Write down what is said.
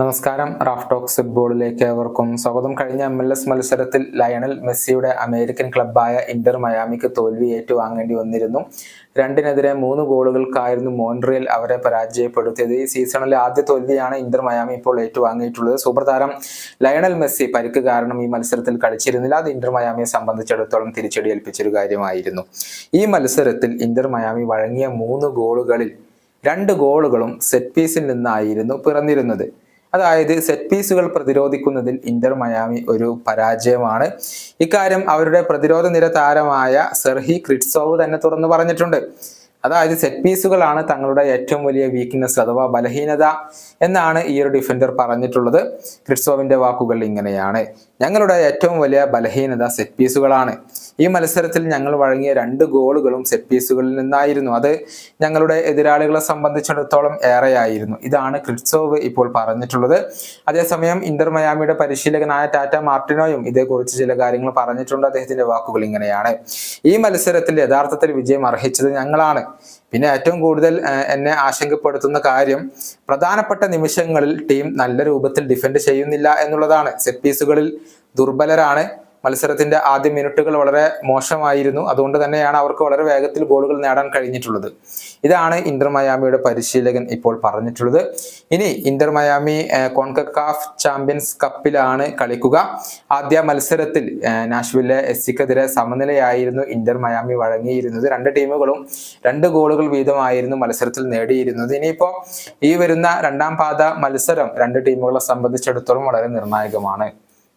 നമസ്കാരം. Raf talks ഫുട്ബോളിലേക്ക് ഏവർക്കും സ്വാഗതം. കഴിഞ്ഞ എം എൽ എസ് മത്സരത്തിൽ ലയണൽ മെസ്സിയുടെ അമേരിക്കൻ ക്ലബായ ഇന്റർ മയാമിക്ക് തോൽവി ഏറ്റുവാങ്ങേണ്ടി വന്നിരുന്നു. രണ്ടിനെതിരെ മൂന്ന് ഗോളുകൾക്കായിരുന്നു മോൺട്രിയൽ അവരെ പരാജയപ്പെടുത്തിയത്. ഈ സീസണിലെ ആദ്യ തോൽവിയാണ് ഇന്റർ മയാമി ഇപ്പോൾ ഏറ്റുവാങ്ങിയിട്ടുള്ളത്. സൂപ്പർ താരം ലയണൽ മെസ്സി പരിക്ക് കാരണം ഈ മത്സരത്തിൽ കളിച്ചിരുന്നില്ല. അത് ഇന്റർ മയാമിയെ സംബന്ധിച്ചിടത്തോളം തിരിച്ചടി ഏൽപ്പിച്ചൊരു കാര്യമായിരുന്നു. ഈ മത്സരത്തിൽ ഇന്റർ മയാമി വഴങ്ങിയ മൂന്ന് ഗോളുകളിൽ രണ്ട് ഗോളുകളും സെറ്റ് പീസിൽ നിന്നായിരുന്നു പിറന്നിരുന്നത്. അതായത് സെറ്റ് പീസുകൾ പ്രതിരോധിക്കുന്നതിൽ ഇന്റർ മയാമി ഒരു പരാജയമാണ്. ഇക്കാര്യം അവരുടെ പ്രതിരോധ നിര താരമായ സെർഹി ക്രിറ്റ്സോവ് തന്നെ തുറന്നു പറഞ്ഞിട്ടുണ്ട്. അതായത് സെറ്റ് പീസുകളാണ് തങ്ങളുടെ ഏറ്റവും വലിയ വീക്ക്നെസ് അഥവാ ബലഹീനത എന്നാണ് ഈ ഒരു ഡിഫൻഡർ പറഞ്ഞിട്ടുള്ളത്. ക്രിറ്റ്സോവിന്റെ വാക്കുകൾ ഇങ്ങനെയാണ്. ഞങ്ങളുടെ ഏറ്റവും വലിയ ബലഹീനത സെറ്റ് പീസുകളാണ് ഈ മത്സരത്തിൽ ഞങ്ങൾ വഴങ്ങിയ രണ്ട് ഗോളുകളും സെറ്റ് പീസുകളിൽ നിന്നായിരുന്നു. അത് ഞങ്ങളുടെ എതിരാളികളെ സംബന്ധിച്ചിടത്തോളം ഏറെയായിരുന്നു. ഇതാണ് ക്രിറ്റ്സോവ് ഇപ്പോൾ പറഞ്ഞിട്ടുള്ളത്. അതേസമയം ഇന്റർ മയാമിയുടെ പരിശീലകനായ ടാറ്റ മാർട്ടിനോയും ഇതേക്കുറിച്ച് ചില കാര്യങ്ങൾ പറഞ്ഞിട്ടുണ്ട്. അദ്ദേഹത്തിന്റെ വാക്കുകൾ ഇങ്ങനെയാണ്. ഈ മത്സരത്തിൽ യഥാർത്ഥത്തിൽ വിജയം അർഹിച്ചത് ഞങ്ങളാണ്. പിന്നെ ഏറ്റവും കൂടുതൽ എന്നെ ആശങ്കപ്പെടുത്തുന്ന കാര്യം പ്രധാനപ്പെട്ട നിമിഷങ്ങളിൽ ടീം നല്ല രൂപത്തിൽ ഡിഫെൻഡ് ചെയ്യുന്നില്ല എന്നുള്ളതാണ്. സെറ്റ് പീസുകളിൽ ദുർബലരാണ്. മത്സരത്തിന്റെ ആദ്യ മിനിറ്റുകൾ വളരെ മോശമായിരുന്നു. അതുകൊണ്ട് തന്നെയാണ് അവർക്ക് വളരെ വേഗത്തിൽ ഗോളുകൾ നേടാൻ കഴിഞ്ഞിട്ടുള്ളത്. ഇതാണ് ഇന്റർ മയാമിയുടെ പരിശീലകൻ ഇപ്പോൾ പറഞ്ഞിട്ടുള്ളത്. ഇനി ഇന്റർ മയാമി കോൺകക്കാഫ് ചാമ്പ്യൻസ് കപ്പിലാണ് കളിക്കുക. ആദ്യ മത്സരത്തിൽ നാഷ്വില്ലെ എസ് സിക്കെതിരെ സമനിലയായിരുന്നു ഇന്റർ മയാമി വഴങ്ങിയിരുന്നത്. രണ്ട് ടീമുകളും രണ്ട് ഗോളുകൾ വീതമായിരുന്നു മത്സരത്തിൽ നേടിയിരുന്നത്. ഇനിയിപ്പോ ഈ വരുന്ന രണ്ടാം പാത മത്സരം രണ്ട് ടീമുകളെ സംബന്ധിച്ചിടത്തോളം വളരെ നിർണായകമാണ്.